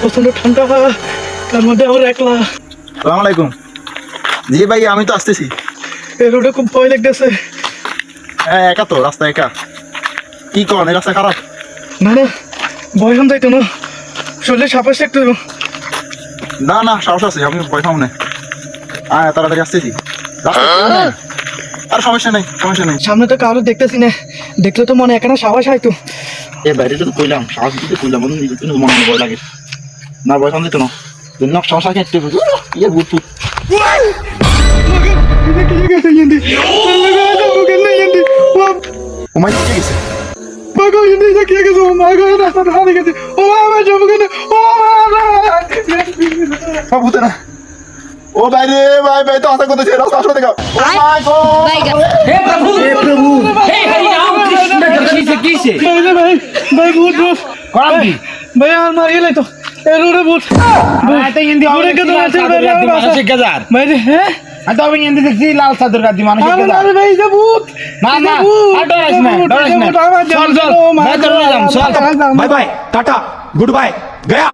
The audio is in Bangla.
প্রচণ্ড ঠান্ডা তার মধ্যে আমার একলা। সালাম আলাইকুম। জি ভাই আমি তো আসতেছি। এই রোডে খুব ভয় লাগতেছে। হ্যাঁ একা তো রাস্তা একা। কি কন এই রাস্তা খারাপ? না না ভয় হন যাইতো না। শরীরে সাপাশে একটু। না না সাহস আছে আমি ভয় পাবো না। হ্যাঁ তাড়াতাড়ি আসতেছি। রাস্তা না। আর সমস্যা নেই সমস্যা নেই। সামনে তো কারও দেখতেছি না। দেখলে তো মনে এখানে সাহস হয়তো এ বাইরে তো কইলাম সাহস দিতে কইলাম দিতে কিন্তু মনে ভয় লাগে। না ভয় পান দিত না। তুই নক সমস্যা কি একটু ইয়ে বুট ফুট ও মাই ঠিক আছে সব হতে না। ও ভাই রে ভাই ভাই তো আশা করতেছে রাস্তা আসলে দেখো। হে প্রভু! হে প্রভু। হে হরি রাম কৃষ্ণ কৃষ্ণ কিসে ভাই ভাই ভূত ভূত। করাম কি? ভাই আর মারিয়ে লাইতো এ রোডে ভূত। ভাই হিন্দি হবে কত আছে ভাই মানুষ গজার ভাই হে? আমি হিন্দি দেখছি লাল চাদর গাদি মানুষ গজার আরে ভাই যা ভূত। না না আর না ডরাস না। চল চল ভাই চল। চল bye bye tata good bye Gaya.